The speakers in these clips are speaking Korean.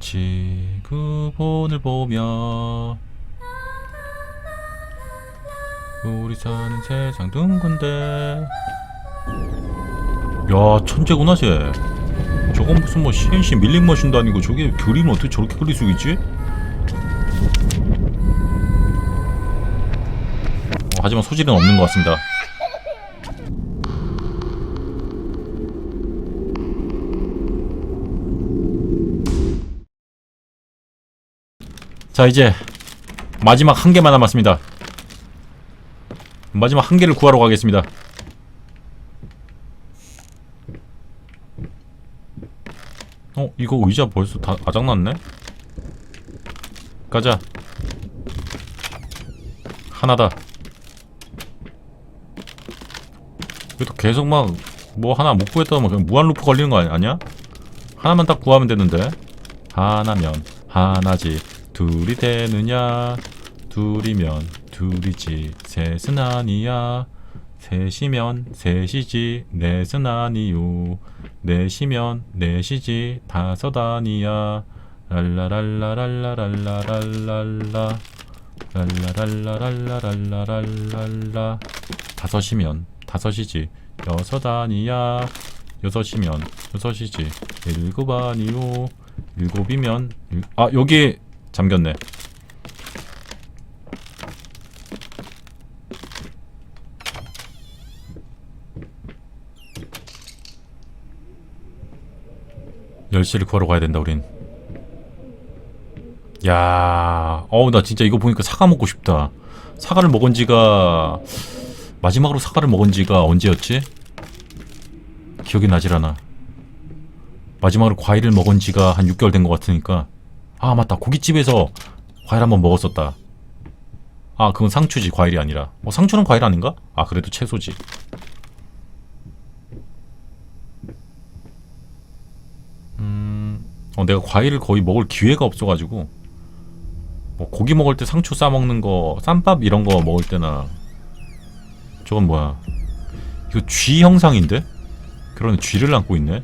지구본을 보며 우리 사는 세상 둥근데. 야 천재구나 쟤. 저건 무슨 뭐 CNC 밀링 머신도 아니고 저게 그림을 어떻게 저렇게 그릴 수 있지? 어, 하지만 소질은 없는 것 같습니다 자 이제 마지막 한 개만 남았습니다. 마지막 한 개를 구하러 가겠습니다. 어 이거 의자 벌써 다 아작났네? 가자. 하나다. 이것도 계속 막 뭐 하나 못 구했다 면 그냥 무한 루프 걸리는 거 아니, 아니야? 하나만 딱 구하면 되는데. 하나면 하나지 둘이 되느냐? 둘이면 둘이지. 셋은 아니야. 셋이면 셋이지. 넷은 아니요. 넷이면 넷이지. 다섯 아니야. 랄라랄라랄라랄라랄라. 랄라랄라랄라랄라랄라. 다섯이면 다섯이지. 여섯 아니야. 여섯이면 여섯이지. 일곱 아니요. 일곱이면 일... 아 여기 잠겼네. 열쇠를 구하러 가야 된다 우린. 야 어우 나 진짜 이거 보니까 사과 먹고 싶다. 사과를 먹은 지가 마지막으로 사과를 먹은 지가 언제였지? 기억이 나질 않아. 마지막으로 과일을 먹은 지가 한 6개월 된 것 같으니까 아 맞다. 고깃집에서 과일 한번 먹었었다. 아 그건 상추지 과일이 아니라. 어 상추는 과일 아닌가? 아 그래도 채소지. 음, 어, 내가 과일을 거의 먹을 기회가 없어가지고. 뭐 고기 먹을 때 상추 싸 먹는 거 쌈밥 이런 거 먹을 때나. 저건 뭐야? 이거 쥐 형상인데? 그러네 쥐를 안고 있네.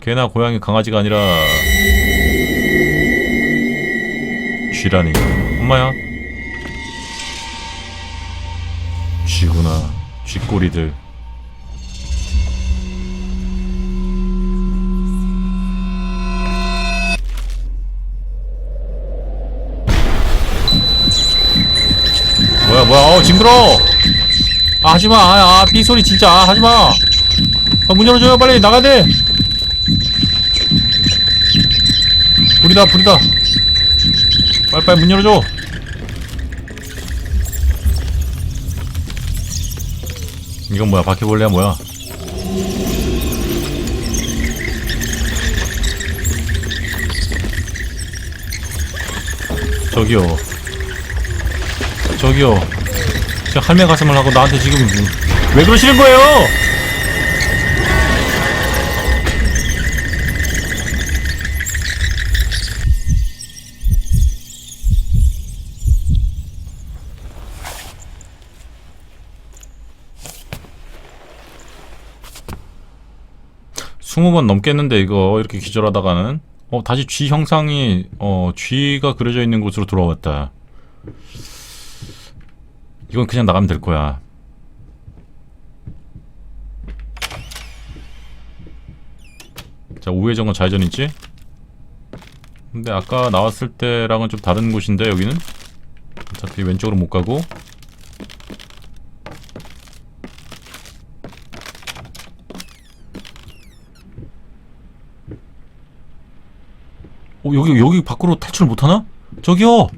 개나 고양이 강아지가 아니라 쥐라니 엄마야? 쥐구나 쥐꼬리들. 뭐야 뭐야 어 징그러 아 하지마 아, 아 삐소리 진짜 아, 하지마! 아, 문 열어줘요 빨리 나가야 돼! 불이다 불이다 빨리 빨리 문 열어줘. 이건 뭐야? 바퀴벌레야 뭐야? 저기요. 저기요. 저 할매 가슴을 하고 나한테 지금 왜 그러시는 거예요? 스무 번 넘겠는데 이거 이렇게 기절하다가는 어 다시 쥐 형상이 어 쥐가 그려져 있는 곳으로 돌아왔다. 이건 그냥 나가면 될 거야. 자, 우회전과 좌회전 있지? 근데 아까 나왔을 때랑은 좀 다른 곳인데, 여기는? 어차피 왼쪽으로 못 가고. 어, 여기, 여기 밖으로 탈출 못하나? 저기요!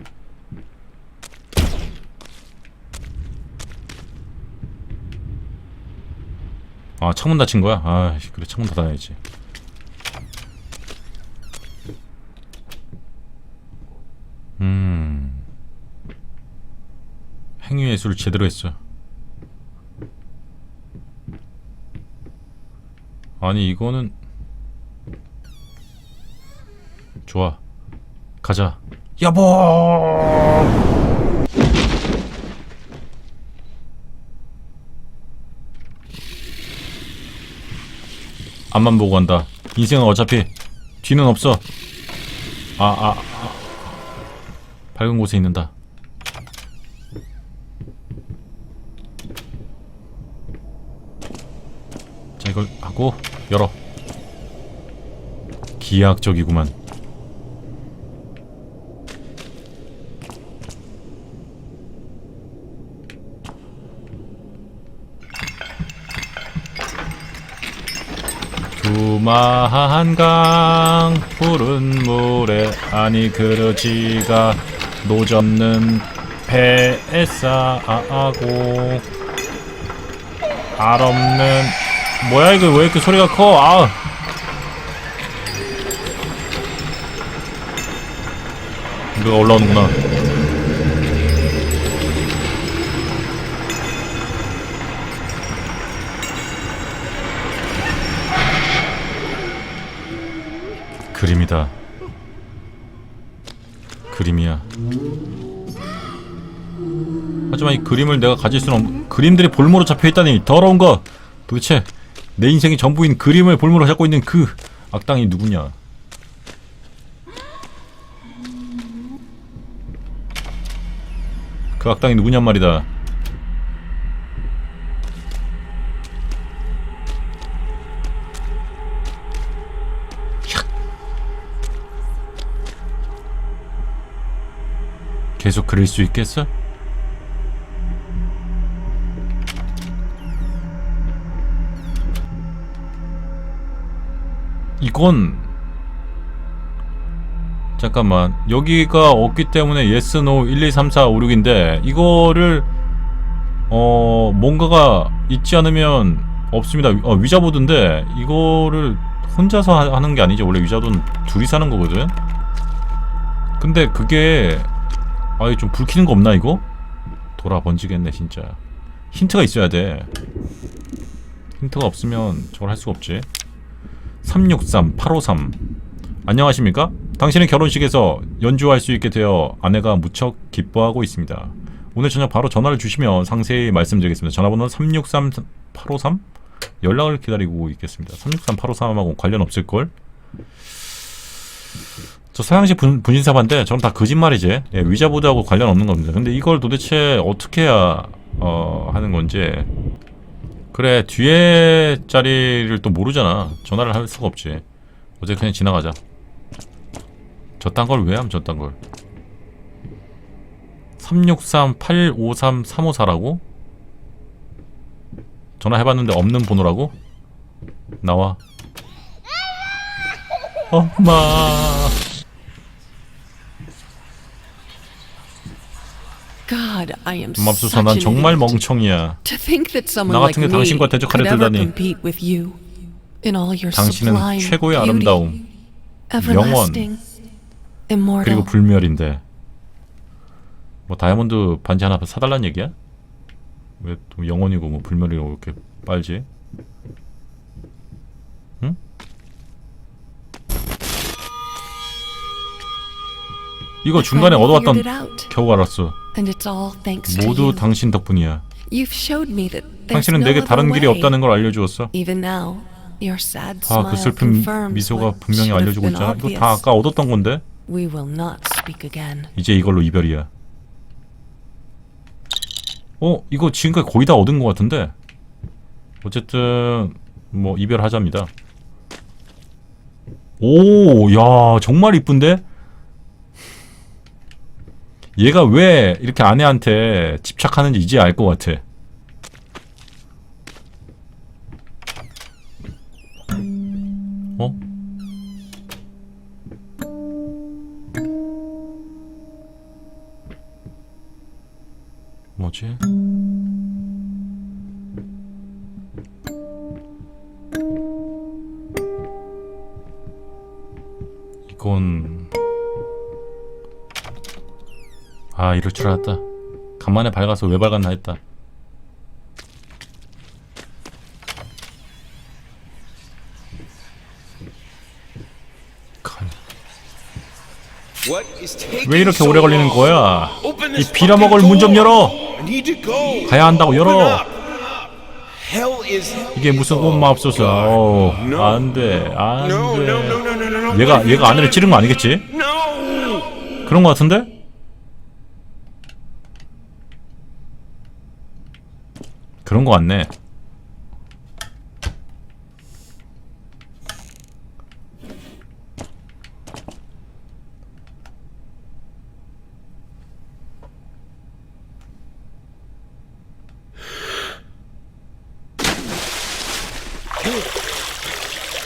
아 창문 닫힌 거야? 아 그래 창문 닫아야지 음 행위 예술 제대로 했어 아니 이거는 좋아 가자 여보 앞만 보고 간다. 인생은 어차피 뒤는 없어. 아, 아, 아. 밝은 곳에 있는다. 자, 이걸 하고 열어. 기하학적이구만. 두마한 강 푸른 물에 아니 그러지가 노젓는 배에 싸고 알 없는 뭐야 이거 왜 이렇게 소리가 커? 아 누가 올라오는구나. 하지만 이 그림을 내가 가질 수는 없... 그림들이 볼모로 잡혀있다니 더러운 거! 도대체 내 인생의 전부인 그림을 볼모로 잡고 있는 그 악당이 누구냐? 그 악당이 누구냔 말이다. 계속 그릴 수 있겠어? 이건 잠깐만 여기가 없기 때문에 yes, no 1, 2, 3, 4, 5, 6인데 이거를 어 뭔가가 있지 않으면 없습니다. 어, 위자보드인데 이거를 혼자서 하- 하는 게 아니죠. 원래 위자보드는 둘이서 하는 거거든. 근데 그게 아이 좀 불키는 거 없나 이거? 돌아 번지겠네 진짜. 힌트가 있어야 돼. 힌트가 없으면 저걸 할 수가 없지 363 853 안녕하십니까? 당신의 결혼식에서 연주할 수 있게 되어 아내가 무척 기뻐하고 있습니다. 오늘 저녁 바로 전화를 주시면 상세히 말씀드리겠습니다. 전화번호는 363 853 연락을 기다리고 있겠습니다. 363 853하고 관련 없을걸? 저 서양식 분, 분신사반인데 저는 다 거짓말이지. 예, 위자보드하고 관련 없는 겁니다. 근데 이걸 도대체 어떻게 해야 어, 하는 건지 그래 뒤에 자리를 또 모르잖아. 전화를 할 수가 없지. 어제 그냥 지나가자. 저딴 걸 왜 함 저딴 걸? 363-853-354라고? 전화해봤는데 없는 번호라고? 나와. 엄마 맙소사 난 정말. 멍청이야 나 같은 게 당신과 대적하려 들다니. 당신은 최고의 아름다움 immortal. 그리고 불멸인데 뭐 다이아몬드 반지 하나 사달란 얘기야? 왜 또 영원이고 뭐 불멸이고 이렇게 빨지? 응? 이거 중간에 얻어왔던 겨우 알았어 and it's all thanks to 모두 you. 당신 덕분이야 You've showed me that there's 당신은 no 내게 other 다른 길이 way. 없다는 걸 알려주었어 Even now, your sad 아 그 smile 슬픈 confirms 미소가 what 분명히 should have 알려주고 been 있잖아 이거 obvious. 다 아까 얻었던 건데 We will not speak again. 이제 이걸로 이별이야. 어, 이거 지금까지 거의 다 얻은 것 같은데. 어쨌든 뭐 이별하자입니다. 오, 야, 정말 이쁜데? 얘가 왜 이렇게 아내한테 집착하는지 이제 알 것 같아. 어? 뭐지? 이건 아 이럴 줄 알았다. 간만에 밝아서 왜 밝았나 했다. 간- 왜 이렇게 오래 걸리는 거야? 이 빌어먹을 문 좀 열어. 가야 한다고 열어. 이게 무슨 엄마 없어서 어, 안돼 안돼 얘가 얘가 아내를 찌른 거 아니겠지? 그런 거 같은데? 그런 거 같네.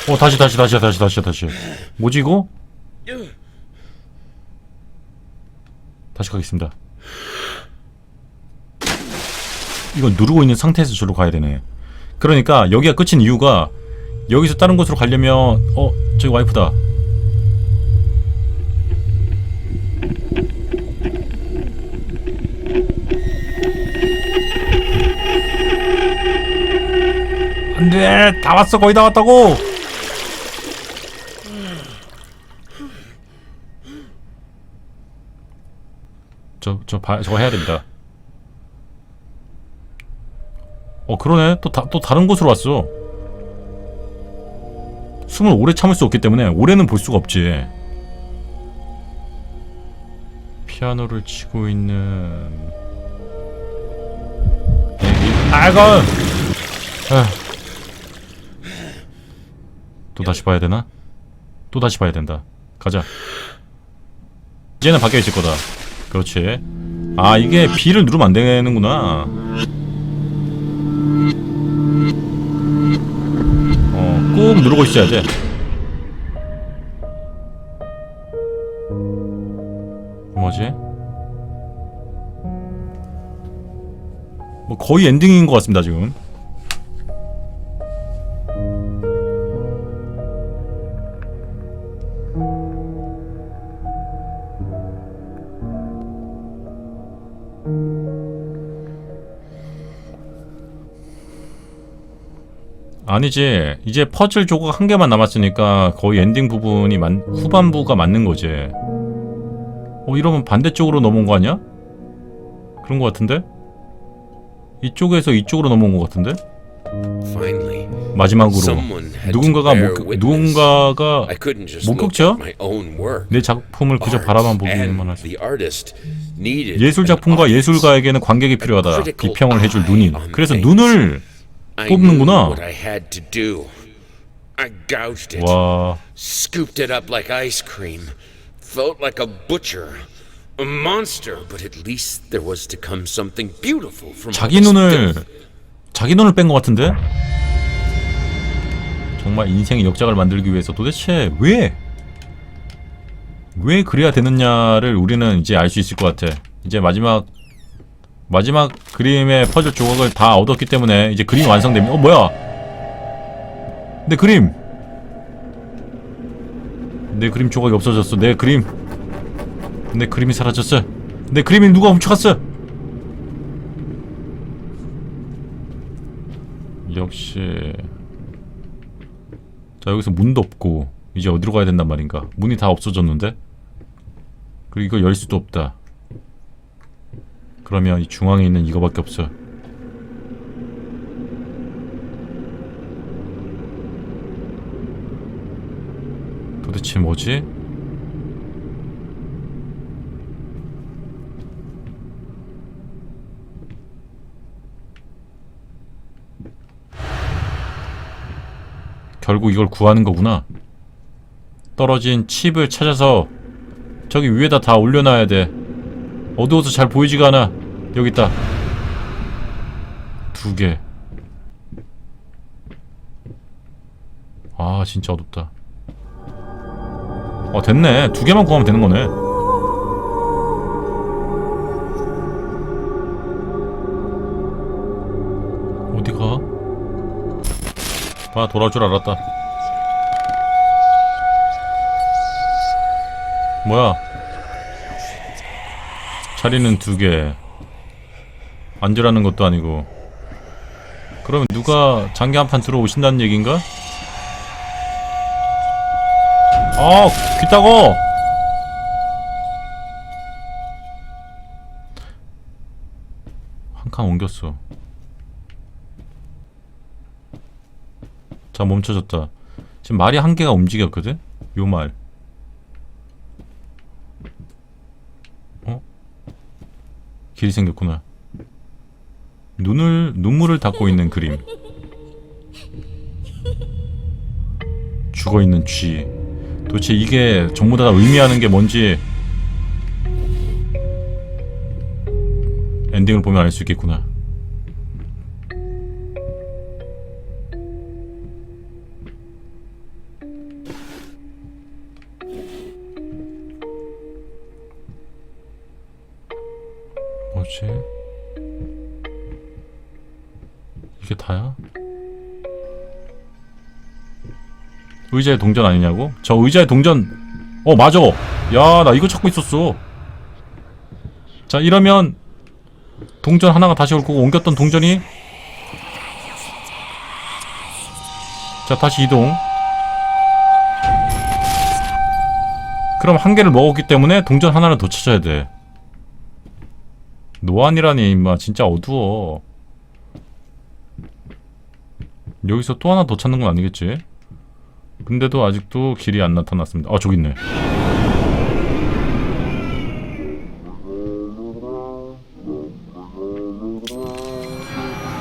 어 다시 다시 다시 다시 다시 다시 뭐지 이거? 다시 가겠습니다 이건 누르고 있는 상태에서 저로 가야 되네. 그러니까 여기가 끝인 이유가 여기서 다른 곳으로 가려면 어 저기 와이프다. 안돼. 다 왔어. 거의 다 왔다고. 저, 저, 봐, 저거 해야 됩니다. 어, 그러네. 또, 다, 또 다른 곳으로 왔어. 숨을 오래 참을 수 없기 때문에 오래는 볼 수가 없지. 피아노를 치고 있는. 아이고! 아휴. 또 다시 봐야 되나? 또 다시 봐야 된다. 가자. 이제는 바뀌어 있을 거다. 그렇지. 아 이게 B를 누르면 안 되는구나. 꾹 누르고 있어야 돼. 뭐지? 뭐 거의 엔딩인 것 같습니다 지금. 아니지 이제 퍼즐 조각 한 개만 남았으니까 거의 엔딩 부분이 만, 후반부가 맞는 거지 어 이러면 반대쪽으로 넘어온 거 아니야? 그런 거 같은데? 이쪽에서 이쪽으로 넘어온 거 같은데? 마지막으로 누군가가 목. 누군가가 목격자? 내 작품을 그저 바라만 보기만 할 수. the artist needed 예술 작품과. 예술가에게는 관객이 필요하다. 비평을 해줄 눈인. 그래서. 눈을 뽑는구나. 와 scooped it up like ice cream, felt like a butcher, a monster. But at least there was to come something beautiful from 자기 눈을. 자기 눈을 뺀 것 같은데? 정말 인생의 역작을 만들기 위해서 도대체 왜? 왜 그래야 되느냐를 우리는 이제 알 수 있을 것 같아. 이제 마지막 마지막 그림의 퍼즐 조각을 다 얻었기 때문에 이제 그림이 완성됩니다. 어 뭐야? 내 그림. 내 그림 조각이 없어졌어. 내 그림. 내 그림이 사라졌어. 내 그림이 누가 훔쳐갔어? 역시 자 여기서 문도 없고 이제 어디로 가야 된단 말인가 문이 다 없어졌는데 그리고 이거 열 수도 없다 그러면 이 중앙에 있는 이거밖에 없어 도대체 뭐지? 결국 이걸 구하는 거구나. 떨어진 칩을 찾아서 저기 위에다 다 올려놔야 돼. 어두워서 잘 보이지가 않아. 여기 있다. 두 개. 아 진짜 어둡다. 어 됐네. 두 개만 구하면 되는 거네. 어디가? 아 돌아올 줄 알았다 뭐야 자리는 두개. 앉으라는 것도 아니고. 그러면 누가 장기 한 판 들어오신다는 얘긴가? 아 귀따고! 한 칸 옮겼어. 자 멈춰졌다. 지금 말이 한 개가 움직였거든? 요 말 길이 생겼구나. 눈을 눈물을 닦고 있는 그림. 죽어 있는 쥐. 도대체 이게 전부 다 의미하는 게 뭔지 엔딩을 보면 알 수 있겠구나. 의자의 동전 아니냐고? 저 의자의 동전. 어 맞아. 야 나 이거 찾고 있었어. 자 이러면 동전 하나가 다시 올 거고 옮겼던 동전이? 자 다시 이동. 그럼 한 개를 먹었기 때문에 동전 하나를 더 찾아야 돼. 노안이라니 임마. 진짜 어두워. 여기서 또 하나 더 찾는 건 아니겠지? 근데도 아직도 길이 안 나타났습니다. 아 저기 있네.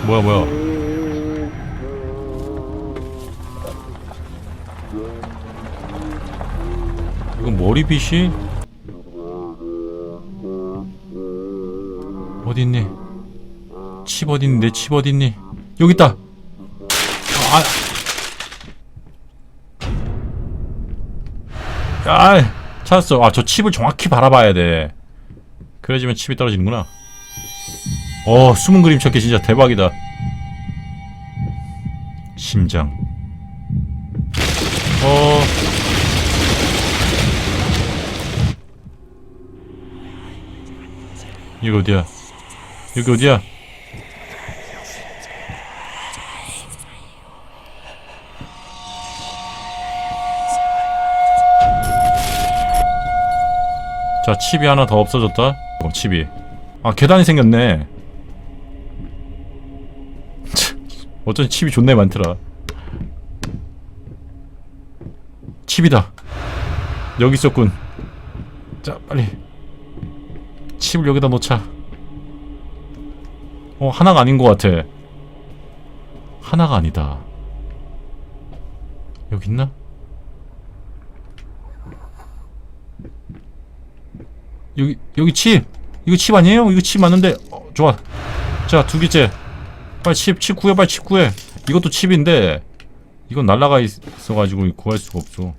뭐야 뭐야? 이건 머리빗이 어디 있니? 칩 어디 있니? 내 칩 어디 있니? 여기 있다. 아, 아, 찾았어. 아, 저 칩을 정확히 바라봐야 돼. 그래야지만 칩이 떨어지는구나. 어, 숨은 그림 찾기 진짜 대박이다. 심장. 어. 여기 어디야? 여기 어디야? 자, 칩이 하나 더 없어졌다. 어, 칩이. 아, 계단이 생겼네. 참, 어쩐지 칩이 존내 많더라. 칩이다. 여기 있었군. 자, 빨리. 칩을 여기다 놓자. 어, 하나가 아닌 것 같아. 하나가 아니다. 여기 있나? 여기 여기 칩. 이거 칩 아니에요? 이거 칩 맞는데. 어, 좋아. 자 두 개째. 빨리 칩 칩 구해 빨리 칩 구해. 이것도 칩인데 이건 날라가 있- 있어가지고 구할 수가 없어.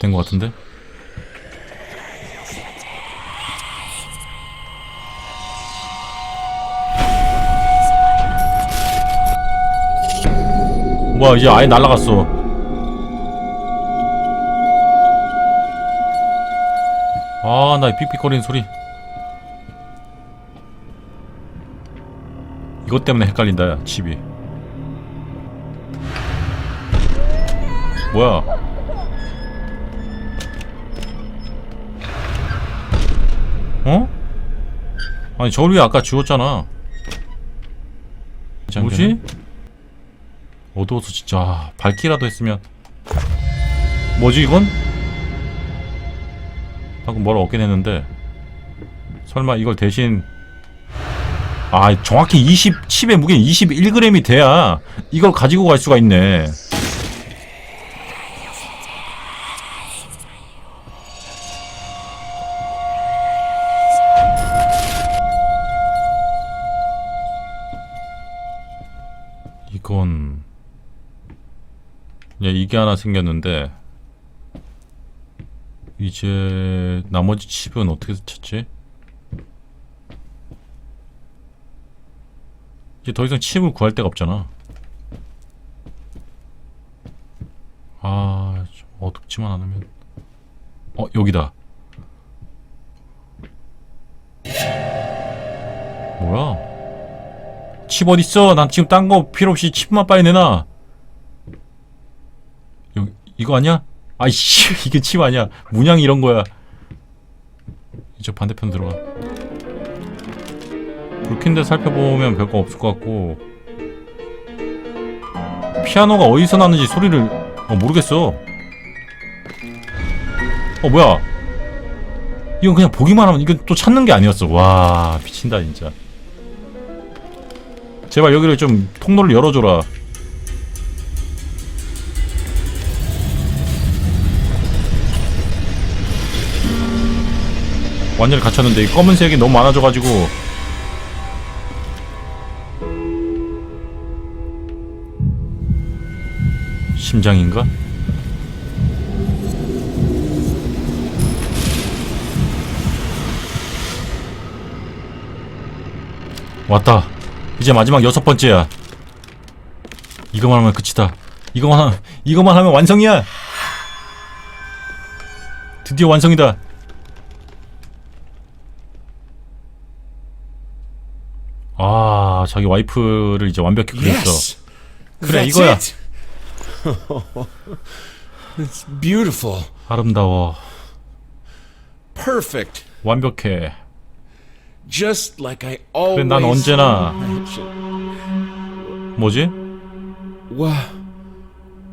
된 것 같은데? 뭐야 이제 아예 날라갔어 아, 나 삑삑거리는 소리. 이것 때문에 헷갈린다, 야, 집이. 뭐야? 어? 아니, 저를 왜 아까 지웠잖아. 뭐지? 어두워서 진짜 아, 밝기라도 했으면 뭐지 이건? 방금 뭘 얻긴 했는데 설마 이걸 대신 아 정확히 20 칩의 무게 21g이 돼야 이걸 가지고 갈 수가 있네. 이건 야 이게 하나 생겼는데 이제 나머지 칩은 어떻게 찾지? 이제 더 이상 칩을 구할 데가 없잖아. 아, 좀 어둡지만 않으면. 어, 여기다. 뭐야? 칩 어딨어? 난 지금 딴 거 필요 없이 칩만 빨리 내놔. 여기, 이거 아니야? 아이씨 이게 칩 아니야. 문양이 이런 거야. 이제 반대편 들어가. 불킨데 살펴보면 별거 없을 것 같고. 피아노가 어디서 나는지 소리를 어, 모르겠어. 어 뭐야? 이건 그냥 보기만 하면 이건 또 찾는 게 아니었어. 와 미친다 진짜. 제발 여기를 좀 통로를 열어줘라 완전히 갇혔는데 이 검은색이 너무 많아져가지고 심장인가? 왔다. 이제 마지막 여섯 번째야. 이거만 하면 끝이다. 이거만 하면, 이거만 하면 완성이야. 드디어 완성이다. 자기 와이프를 이제 완벽히 그렸어. Yes. 그래, That's 이거야. it. it's beautiful. 아름다워. Perfect. 완벽해. Just like I always 난 언제나- imagined. 뭐지? What?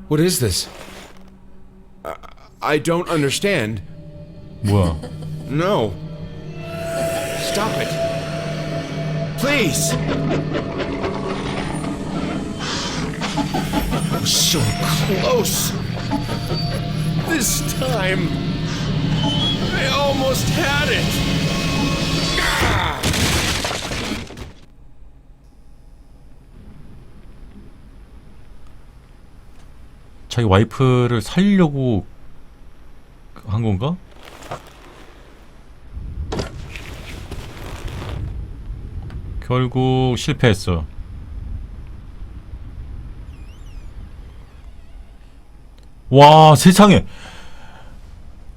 What is this? I, I don't understand. 뭐야? No. Stop it. Please. I was so close. This time, I almost had it. Ah! 자기 와이프를 살리려고 한 건가? 결국 실패했어. 와, 세상에.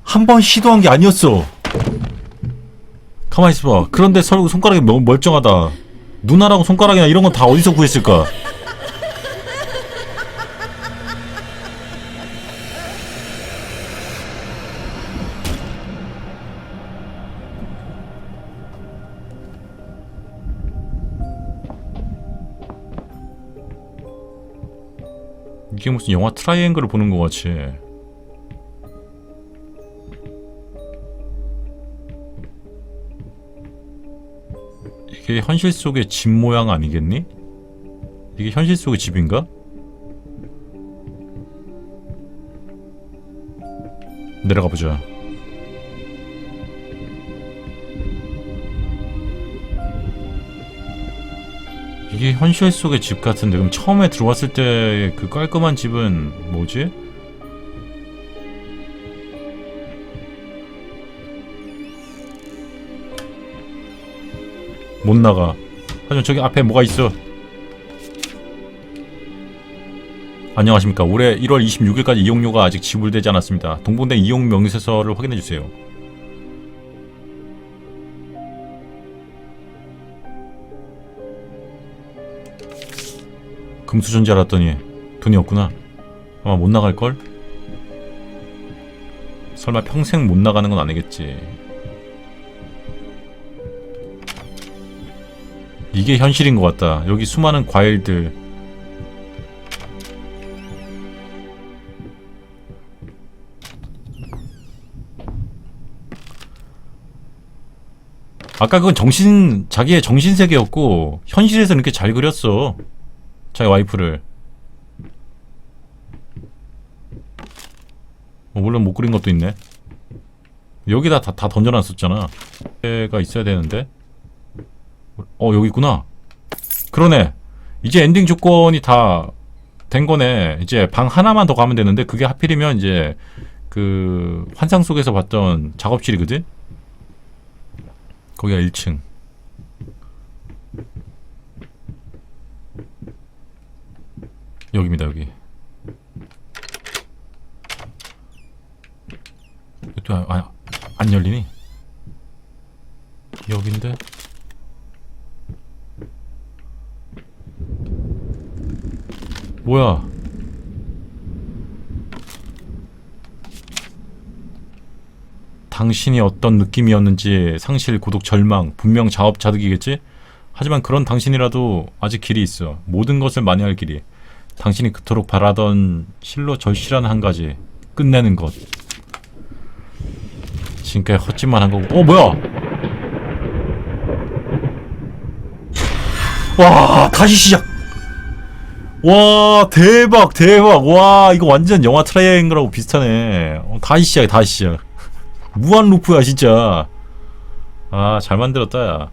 한 번 시도한 게 아니었어. 가만히 있어봐. 그런데 서로 손가락이 너무 멀쩡하다. 누나라고 손가락이나 이런 건 다 어디서 구했을까? 이게 무슨 영화 트라이앵글을 보는 것 같이. 이게 현실 속의 집 모양 아니겠니? 이게 현실 속의 집인가? 내려가 보자. 이게 현실 속의 집 같은데 그럼 처음에 들어왔을 때 그 깔끔한 집은 뭐지? 못 나가. 하지만 저기 앞에 뭐가 있어. 안녕하십니까. 올해 1월 26일까지 이용료가 아직 지불되지 않았습니다. 동봉된 이용 명세서를 확인해 주세요. 금수저인지 알았더니 돈이 없구나. 아마 못 나갈 걸? 설마 평생 못 나가는 건 아니겠지. 이게 현실인 것 같다. 여기 수많은 과일들. 아까 그건 정신 자기의 정신 세계였고 현실에서는 이렇게 잘 그렸어. 자기 와이프를. 어, 물론 못 그린 것도 있네. 여기다 다, 다 던져놨었잖아. 가 있어야 되는데. 어 여기 있구나. 그러네. 이제 엔딩 조건이 다 된 거네. 이제 방 하나만 더 가면 되는데 그게 하필이면 이제 그 환상 속에서 봤던 작업실이거든. 거기가 1층. 여기입니다 여기. 또안 아, 안 열리니? 여긴데? 뭐야? 당신이 어떤 느낌이었는지 상실, 고독, 절망, 분명 자업자득이겠지? 하지만 그런 당신이라도 아직 길이 있어. 모든 것을 만회할 길이. 당신이 그토록 바라던 실로 절실한 한 가지. 끝내는 것. 지금까지 헛짓만 한 거고 어 뭐야? 와 다시 시작. 와 대박 대박. 와 이거 완전 영화 트라이앵글하고 비슷하네. 어, 다시 시작 다시 시작. 무한 루프야 진짜. 아 잘 만들었다 야